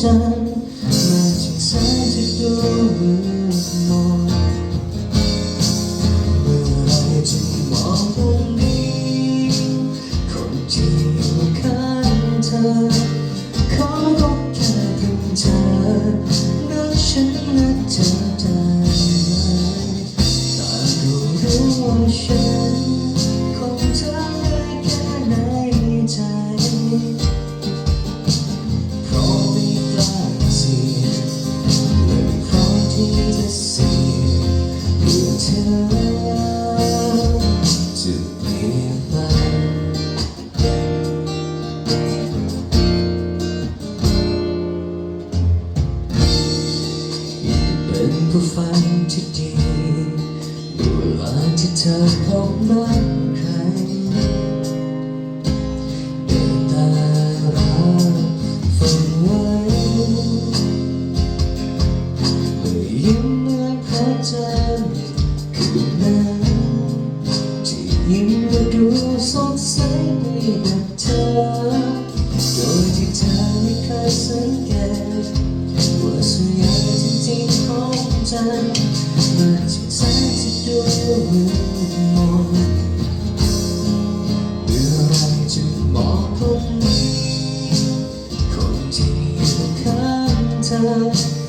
จันมาถึงแสงที่ดูมืดมนเมื่อไรจะมองตรงนี้ คนที่อยู่ข้างเธอ ขอบแค่เพียงเธอรักฉันและเธอได้ไหมแต่รู้รู้ว่าฉัน ที่เธอจะเปลี่ยนไปเป็นผู้ฟังที่ดีเมื่อเวลาที่เธอพบรักใคร อนพระจันทร์คืนนั้นที่ยิ้มและดูสดใสไปกับเธอ โดยที่เธอไม่เคยสังเกตว่าส่วนใหญ่จริงๆของใจมาจากแสงที่ดูมืดมนเมื่อไรจะมองตรงนี้คนที่อยู่ข้างเธอ